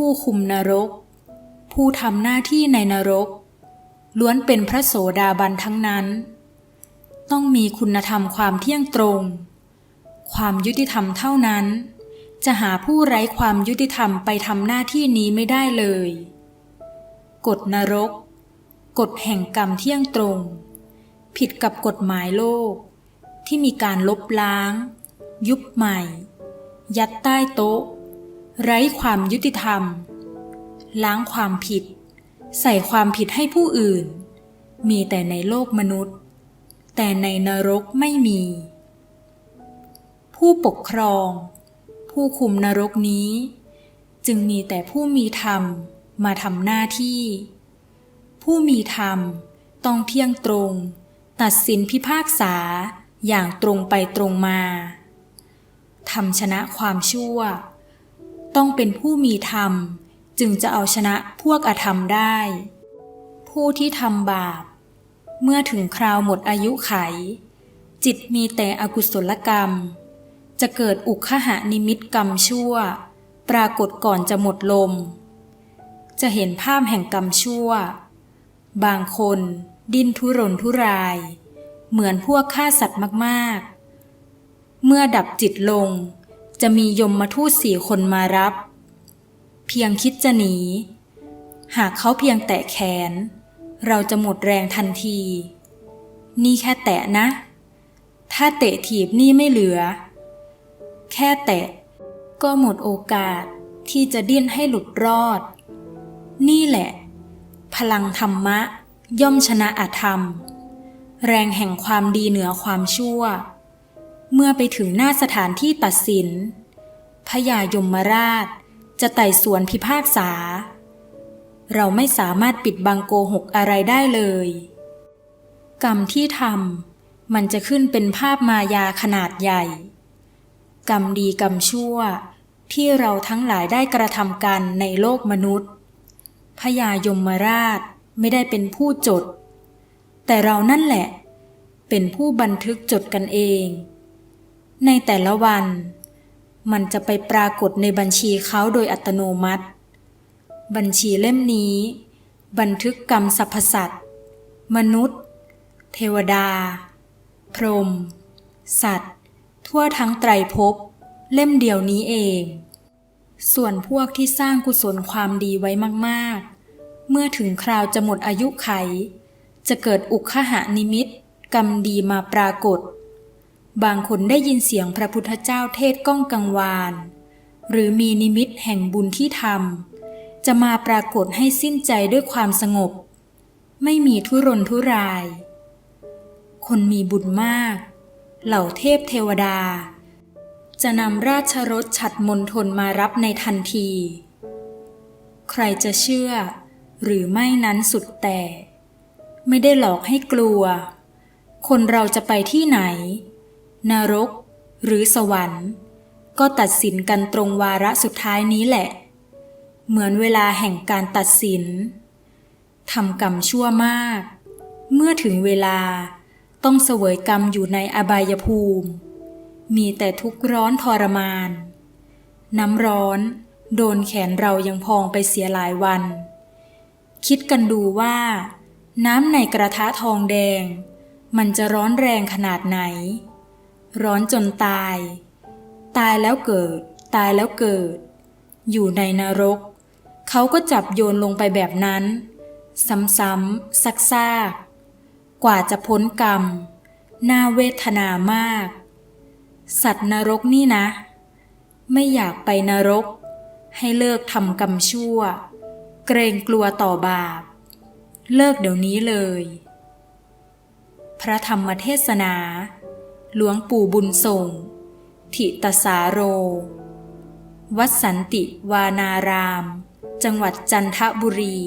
ผู้คุมนรก ผู้ทำหน้าที่ในนรก ล้วนเป็นพระโสดาบันทั้งนั้น ต้องมีคุณธรรมความเที่ยงตรง ความยุติธรรมเท่านั้น จะหาผู้ไร้ความยุติธรรมไปทำหน้าที่นี้ไม่ได้เลย กฎนรก กฎแห่งกรรมเที่ยงตรง ผิดกับกฎหมายโลก ที่มีการลบล้าง ยุบใหม่ ยัดใต้โต๊ะ ไร้ความยุติธรรม ล้างความผิด ใส่ความผิดให้ผู้อื่น มีแต่ในโลกมนุษย์ แต่ในนรกไม่มี ผู้ปกครอง ผู้คุมนรกนี้ จึงมีแต่ผู้มีธรรมมาทำหน้าที่ ผู้มีธรรมต้องเที่ยงตรง ตัดสินพิพากษาอย่างตรงไปตรงมาทำชนะความชั่ว ต้องเป็นผู้มีธรรม จึงจะเอาชนะพวกอธรรมได้ ผู้ที่ทำบาป เมื่อถึงคราวหมดอายุไข จิตมีแต่อกุศลกรรม จะเกิดอุคหานิมิตกรรมชั่ว ปรากฏก่อนจะหมดลม จะเห็นภาพแห่งกรรมชั่ว บางคนดิ้นทุรนทุราย เหมือนพวกฆ่าสัตว์มากๆ เมื่อดับจิตลง จะมียมมาทูตสี่คนมารับ เพียงคิดจะหนี หากเขาเพียงแตะแขน เราจะหมดแรงทันที นี่แค่แตะนะ ถ้าเตะถีบนี่ไม่เหลือ แค่แตะ ก็หมดโอกาสที่จะดิ้นให้หลุดรอด นี่แหละ พลังธรรมะย่อมชนะอธรรม แรงแห่งความดีเหนือความชั่ว เมื่อไปถึงหน้าสถานที่ตัดสิน พญายมราชจะไต่สวนพิพากษา เราไม่สามารถปิดบังโกหกอะไรได้เลย กรรมที่ทำมันจะขึ้นเป็นภาพมายาขนาดใหญ่ กรรมดีกรรมชั่วที่เราทั้งหลายได้กระทำกันในโลกมนุษย์พญายมราชไม่ได้เป็นผู้จด แต่เรานั่นแหละ เป็นผู้บันทึกจดกันเอง ในแต่ละวัน มันจะไปปรากฏในบัญชีเขาโดยอัตโนมัติ บัญชีเล่มนี้ บันทึกกรรมสรรพสัตว์ มนุษย์ เทวดา พรหมสัตว์ ทั่วทั้งไตรภพเล่มเดียวนี้เอง ส่วนพวกที่สร้างกุศลความดีไว้มากๆ เมื่อถึงคราวจะหมดอายุไข จะเกิดอุคหานิมิตกรรมดีมาปรากฏ บางคนได้ยินเสียงพระพุทธเจ้าเทศก้องกังวาน หรือมีนิมิตแห่งบุญที่ทำจะมาปรากฏให้สิ้นใจด้วยความสงบ ไม่มีทุรนทุราย คนมีบุญมาก เหล่าเทพเทวดา จะนำราชรถฉัดมนทนมารับในทันที ใครจะเชื่อ หรือไม่นั้นสุดแต่ ไม่ได้หลอกให้กลัว คนเราจะไปที่ไหน นรก หรือสวรรค์ ก็ตัดสินกันตรงวาระสุดท้ายนี้แหละ เหมือนเวลาแห่งการตัดสินทำกรรมชั่วมาก เมื่อถึงเวลาต้องเสวยกรรมอยู่ในอบายภูมิ มีแต่ทุกข์ร้อนทรมาน น้ำร้อน โดนแขนเรายังพองไปเสียหลายวัน คิดกันดูว่า น้ำในกระทะทองแดง มันจะร้อนแรงขนาดไหน ร้อนจนตาย ตายแล้วเกิด ตายแล้วเกิด อยู่ในนรก เขาก็จับโยนลงไปแบบนั้น ซ้ำๆซักๆกว่าจะพ้นกรรม น่าเวทนามาก สัตว์นรกนี่นะ ไม่อยากไปนรก ให้เลิกทำกรรมชั่ว เกรงกลัวต่อบาป เลิกเดี๋ยวนี้เลย พระธรรมเทศนา หลวงปู่บุญส่งทิตสาโร วัดสันติวานาราม จังหวัดจันทบุรี